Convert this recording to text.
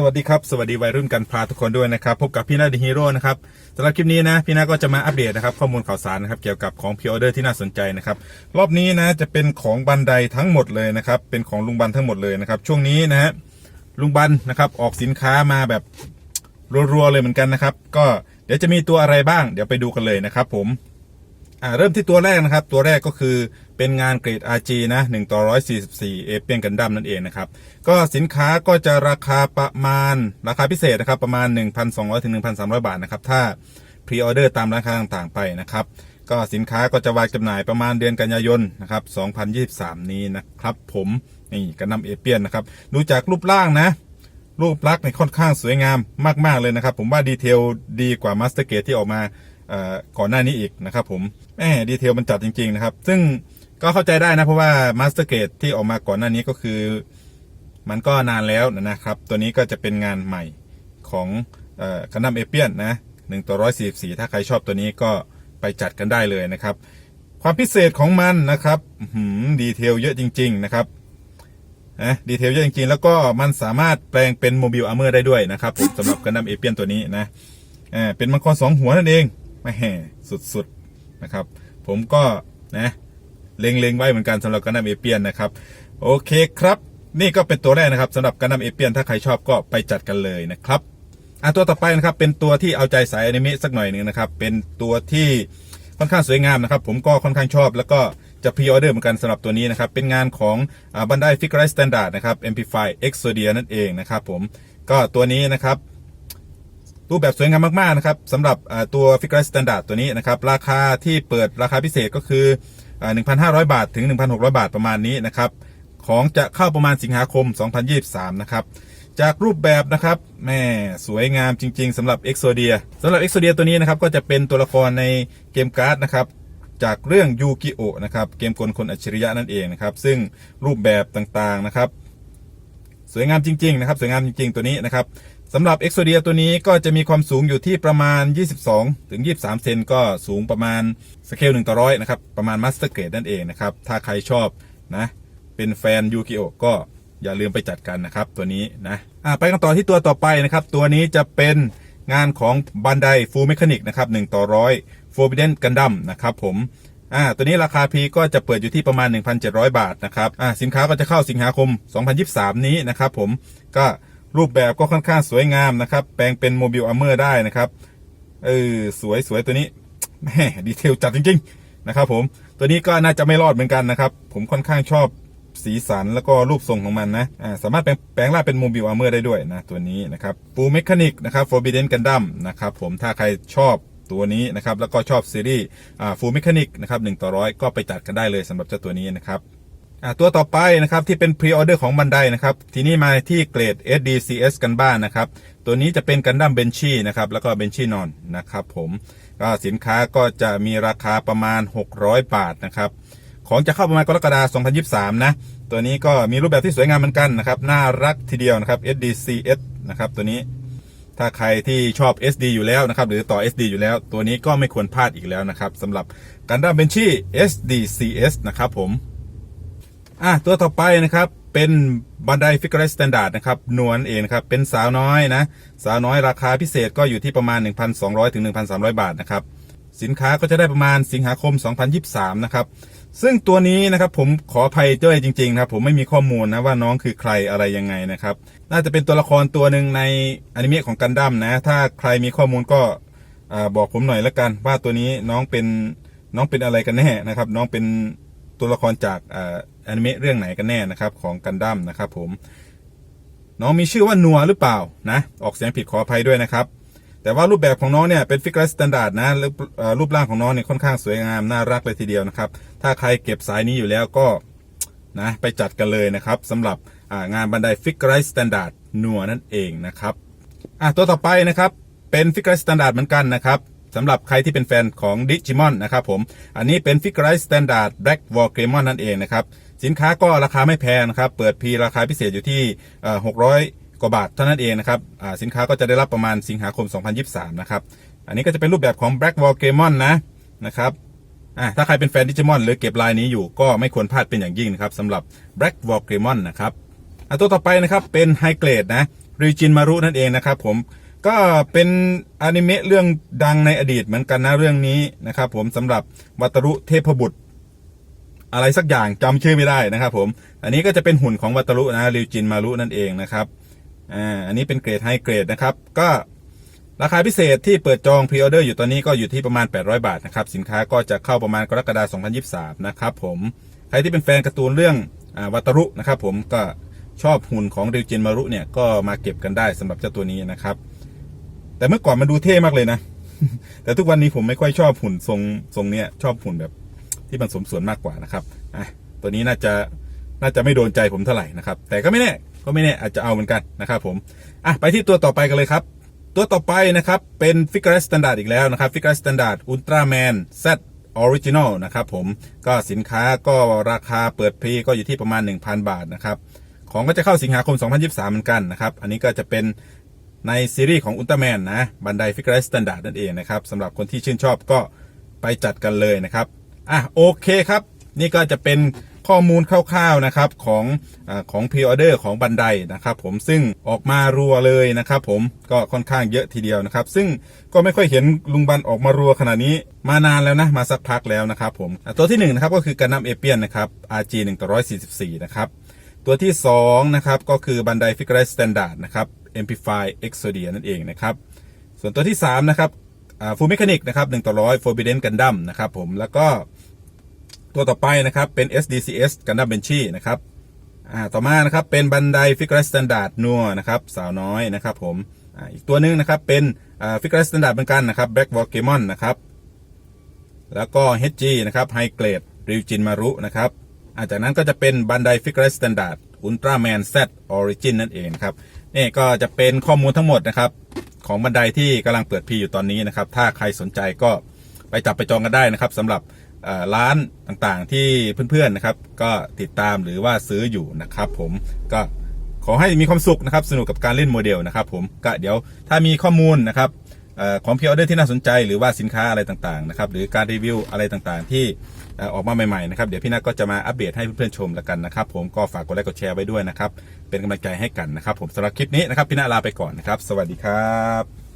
สวัสดีครับ สวัสดีวัยรุ่นกันพาทุกคนด้วยนะครับ พบกับพี่นาดีฮีโร่นะครับสำหรับคลิปนี้นะ พี่นาก็จะมาอัปเดตนะครับ ข้อมูลข่าวสารนะครับ เกี่ยวกับของพิออเดอร์ที่น่าสนใจนะครับ รอบนี้นะจะเป็นของบันไดทั้งหมดเลยนะครับ เป็นของลุงบันทั้งหมดเลยนะครับ ช่วงนี้นะฮะลุงบันนะครับออกสินค้ามาแบบรัวๆเลยเหมือนกันนะครับ ก็เดี๋ยวจะมีตัวอะไรบ้าง เดี๋ยวไปดูกันเลยนะครับผม อ่าเริ่มที่ตัวแรกนะครับ ตัวแรกก็คือเป็นงานเกรด RG นะ1ต่อ144เอเปียงกันดั้มนั่นเองนะครับ ก็สินค้าก็จะราคาประมาณราคาพิเศษนะครับประมาณ 1,200ถึง1,300 บาทนะครับ ถ้าพรีออเดอร์ตามร้านค้าต่างๆไปนะครับ ก็สินค้าก็จะวางจำหน่ายประมาณเดือนกันยายนนะครับ2023 นี้นะครับ ผมนี่กันดั้มเอเปียนนะครับ ดูจากรูปร่างนะรูปลักษณ์ในค่อนข้างสวยงามมาก ๆ เลยนะครับ ผมว่าดีเทลดีกว่ามาสเตอร์เกตที่ออกมา ก่อนหน้านี้อีกนะครับผมแหมดีเทลมันจัดจริง ๆ นะครับ ซึ่งก็เข้าใจได้นะ เพราะว่ามาสเตอร์เกตที่ออกมาก่อนหน้านี้ก็คือ มันก็นานแล้วนะครับ ตัวนี้ก็จะเป็นงานใหม่ของคันดัมเอเปียนนะหนึ่งต่อร้อยสี่สี่ถ้าใครชอบตัวนี้ก็ไปจัดกันได้เลยนะครับ ความพิเศษของมันนะครับดีเทลเยอะจริง ๆ นะครับนะดีเทลเยอะจริงๆ แล้วก็มันสามารถแปลงเป็นโมบิลอาร์เมอร์ได้ด้วยนะครับผมสำหรับกันดั้มเอเปียนตัวนี้นะอ่าเป็นมังกรสองหัวนั่นเอง แห่สุดๆนะครับ ผมก็นะเล็งๆไว้เหมือนกันสำหรับกันดั้มเอเปียนนะครับ โอเคครับ นี่ก็เป็นตัวแรกนะครับสำหรับกันดั้มเอเปียนถ้าใครชอบก็ไปจัดกันเลยนะครับอะตัวต่อไปนะครับเป็นตัวที่เอาใจสายอนิเมะสักหน่อยหนึ่งนะครับ เป็นตัวที่ค่อนข้างสวยงามนะครับ ผมก็ค่อนข้างชอบ แล้วก็จะพรีออเดอร์เหมือนกันสำหรับตัวนี้นะครับ เป็นงานของบันไดฟิกไรสแตนดาร์ดนะครับ Amplify Exodia นั่นเองนะครับผมก็ตัวนี้นะครับ รูปแบบสวยงามมาก ๆ นะครับสำหรับตัวฟิกไรสแตนดาร์ดตัวนี้นะครับ ราคาที่เปิดราคาพิเศษก็คือ 1,500 บาทถึง 1,600 บาทประมาณนี้นะครับ ของจะเข้าประมาณสิงหาคม 2023 นะครับ จากรูปแบบนะครับแม่สวยงามจริง ๆสำหรับ Exodia สำหรับ Exodia ตัวนี้นะครับ ก็จะเป็นตัวละครในเกมการ์ดนะครับจากเรื่องยูกิโอนะครับเกมกลคนอัจฉริยะนั่นเองนะครับซึ่งรูปแบบต่างๆนะครับ สวยงามจริงๆนะครับสวยงามจริง ๆ ตัวนี้นะครับสำหรับ Exodia ตัวนี้ก็จะมีความสูงอยู่ที่ประมาณ 22 ถึง 23 เซนก็สูงประมาณสเกล1ต่อร้อยนะครับประมาณมาสเตอร์เกรดนั่นเองนะครับถ้าใครชอบนะเป็นแฟนยูกิโอก็อย่าลืมไปจัดกันนะครับตัวนี้นะอะไปกันต่อที่ตัวต่อไปนะครับ ตัวนี้จะเป็นงานของบันไดฟูลเมคานิกนะครับ1ต่อร้อย Forbidden Gundam นะครับผม อ่าตัวนี้ราคาพีก็จะเปิดอยู่ที่ประมาณ 1,700 บาทนะครับอ่าสินค้าก็จะเข้าสิงหาคม 2023 นี้นะครับผมก็รูปแบบก็ค่อนข้างสวยงามนะครับ แปลงเป็นโมบิลอาร์เมอร์ได้นะครับเออสวยสวยตัวนี้แหมดีเทลจัดจริงๆนะครับผมตัวนี้ก็น่าจะไม่รอดเหมือนกันนะครับ ผมค่อนข้างชอบสีสันแล้วก็รูปทรงของมันนะอ่าสามารถแปลงแปลงร่างเป็นโมบิลอาร์เมอร์ได้ด้วยนะตัวนี้นะครับปูเมคานิกนะครับ Forbidden Gundam นะครับผมถ้าใครชอบ ตัวนี้นะครับแล้วก็ชอบซีรีส์ฟูลเมคานิกนะครับหนึ่งต่อร้อยก็ไปจัดกันได้เลยสำหรับเจ้าตัวนี้นะครับตัวต่อไปนะครับที่เป็นพรีออเดอร์ของบันไดนะครับทีนี้มาที่เกรด SDCS กันบ้างนนะครับ ตัวนี้จะเป็นกันดั้มเบนชี่นะครับแล้วก็เบนชี่นอนนะครับผมก็สินค้าก็จะมีราคาประมาณ 600 บาทนะครับของจะเข้าประมาณกรกฎาคม2023 นะ ตัวนี้ก็มีรูปแบบที่สวยงามเหมือนกันนะครับ น่ารักทีเดียวนะครับ SDCS นะครับตัวนี้ ถ้าใครที่ชอบ SD อยู่แล้วนะครับ หรือต่อ SD อยู่แล้ว ตัวนี้ก็ไม่ควรพลาดอีกแล้วนะครับสำหรับกันดั้มเบนชี่ SDCS นะครับผมอะตัวต่อไปนะครับเป็นบันไดฟิกเกอร์สแตนดาร์ดนะครับนวลเองนครับเป็นสาวน้อยนะ สาวน้อยราคาพิเศษก็อยู่ที่ประมาณ 1,200ถึง1,300 บาทนะครับ สินค้าก็จะได้ประมาณสิงหาคม 2023 นะครับ ซึ่งตัวนี้นะครับผมขออภัยเจ้ยจริงๆนะครับผมไม่มีข้อมูลนะว่าน้องคือใครอะไรยังไงนะครับ น่าจะเป็นตัวละครตัวหนึ่งในอนิเมะของกันดั้มนะ ถ้าใครมีข้อมูลก็บอกผมหน่อยละกัน ว่าตัวนี้น้องเป็นน้องเป็นอะไรกันแน่นะครับ น้องเป็นตัวละครจากอ่าอนิเมะเรื่องไหนกันแน่นะครับของกันดั้มนะครับผมน้องมีชื่อว่านัวหรือเปล่านะ ออกเสียงผิดขออภัยด้วยนะครับ แต่ว่ารูปแบบของน้องเนี่ยเป็นฟิกเกอร์สแตนดาร์ดนะรูปรูปร่างของน้องเนี่ยค่อนข้างสวยงามน่ารักเลยทีเดียวนะครับ ถ้าใครเก็บสายนี้อยู่แล้วก็นะไปจัดกันเลยนะครับสำหรับงานบันไดฟิกเกอร์สแตนดาร์ดนัวนั่นเองนะครับอะตัวต่อไปนะครับเป็นฟิกเกอร์สแตนดาร์ดเหมือนกันนะครับสำหรับใครที่เป็นแฟนของดิจิมอนนะครับผม อันนี้เป็นฟิกเกอร์สแตนดาร์ดแบล็กวอลเกมอนนั่นเองนะครับ สินค้าก็ราคาไม่แพงนะครับ เปิดพีราคาพิเศษอยู่ที่เอ่อ600 กว่าบาทเท่านั้นเองนะครับสินค้าก็จะได้รับประมาณสิงหาคม 2023 นะครับ อันนี้ก็จะเป็นรูปแบบของ Black Wall g a m o n นะนะครับถ้าใครเป็นแฟนดิจิมอนหรือเก็บลายนี้อยู่ก็ไม่ควรพลาดเป็นอย่างยิ่งนะครับสำหรับ Black Wall g a m o n นะครับตัวต่อไปนะครับเป็นไฮเกรดนะริจินมารุนั่นเองนะครับผมก็เป็นอนิเมะเรื่องดังในอดีตเหมือนกันนะเรื่องนี้นะครับผมสำหรับวัตรุเทพบุตร อะไรสักอย่างจำชื่อไม่ได้นะครับผมอันนี้ก็จะเป็นหุ่นของวัตรุนะริวจินมารุนั่นเองนะครับ อ่าอันนี้เป็นเกรดไฮเกรดนะครับ ก็ราคาพิเศษที่เปิดจองพรีออเดอร์อยู่ตอนนี้ก็อยู่ที่ประมาณ 800 บาทนะครับ สินค้าก็จะเข้าประมาณกรกฎาคม2023 นะครับผม ใครที่เป็นแฟนการ์ตูนเรื่องอวัตรุนะครับผมก็ชอบหุ่นของริวจินมารุเนี่ยก็มาเก็บกันได้สำหรับเจ้าตัวนี้นะครับ แต่เมื่อก่อนมันดูเท่มากเลยนะ แต่ทุกวันนี้ผมไม่ค่อยชอบหุ่นทรงทรงเนี้ยชอบหุ่นแบบที่มันสมส่วนมากกว่านะครับอะตัวนี้น่าจะน่าจะไม่โดนใจผมเท่าไหร่นะครับ แต่ก็ไม่แน่ ก็ไม่แน่อาจจะเอาเหมือนกันนะครับผมอะไปที่ตัวต่อไปกันเลยครับ ตัวต่อไปนะครับเป็นฟิกเกอร์สแตนดาร์ดอีกแล้วนะครับฟิกเกอร์สแตนดาร์ดอุลตร้าแมน Z Original นะครับผมก็สินค้าก็ราคาเปิดพรีก็อยู่ที่ประมาณ 1,000 บาทนะครับของก็จะเข้าสิงหาคม 2023 เหมือนกันนะครับ อันนี้ก็จะเป็นในซีรีส์ของอุลตร้าแมนนะบันไดฟิกเกอร์สแตนดาร์ดนั่นเองนะครับสำหรับคนที่ชื่นชอบก็ไปจัดกันเลยนะครับอะโอเคครับ นี่ก็จะเป็น ข้อมูลคร่าวๆนะครับของอของพรีออเดอร์ของบันไดนะครับผมซึ่งออกมารัวเลยนะครับผมก็ค่อนข้างเยอะทีเดียวนะครับ ซึ่งก็ไม่ค่อยเห็นลุงบันออกมารัวขนาดนี้มานานแล้วนะมาสักพักแล้วนะครับผมตัวที่หนึ่งนะครับก็คือการนำเอเปียนนะครับ RG 1ต่อ144นะครับตัวที่2นะครับก็คือบันไดฟิกเกอร์สแตนดาร์ดนะครับ Amplify Exodia นั่นเองนะครับส่วนตัวที่3นะครับฟูลเมคานิกนะครับ1ต่อ100 Forbidden Gundam นะครับผมแล้วก็ ตัวต่อไปนะครับเป็น SDCS Gundam Benchy นะครับอ่าต่อมานะครับเป็นบันไดฟิกเกอร์สแตนดาร์ดนัวนะครับสาวน้อยนะครับผมอ่าอีกตัวหนึงนะครับเป็นฟิกเกอร์สแตนดาร์ดเหมือนกันนะครับ Black w a l k e m o n นะครับแล้วก็ HG นะครับไฮเกรดริวจินมารุนะครับอาจากนั้นก็จะเป็นบันไดฟิกเกอร์สแตนดาร์ดอุลตร้าแมน Z Origin นั่นเองครับนี่ก็จะเป็นข้อมูลทั้งหมดนะครับของบันไดที่กำลังเปิดพีอยู่ตอนนี้นะครับถ้าใครสนใจก็ไปจับไปจองกันได้นะครับสำหรับ ร้านต่างๆที่เพื่อนๆนะครับ ก็ติดตามหรือว่าซื้ออยู่นะครับผมก็ขอให้มีความสุขนะครับสนุกกับการเล่นโมเดลนะครับผมก็เดี๋ยวถ้ามีข้อมูลนะครับอของพิออเดอร์ที่น่าสนใจหรือว่าสินค้าอะไรต่างๆนะครับหรือการรีวิวอะไรต่างๆ ที่ออออกมาใหม่ๆนะครับเดี๋ยวพี่นัทก็จะมาอัปเดตให้เพื่อนๆชมแล้วกันนะครับ ผมก็ฝากกดไลค์กดแชร์ไว้ด้วยนะครับ เป็นกำลังใจให้กันนะครับ ผมสำหรับคลิปนี้นะครับพี่นัทลาไปก่อนนะครับ สวัสดีครับ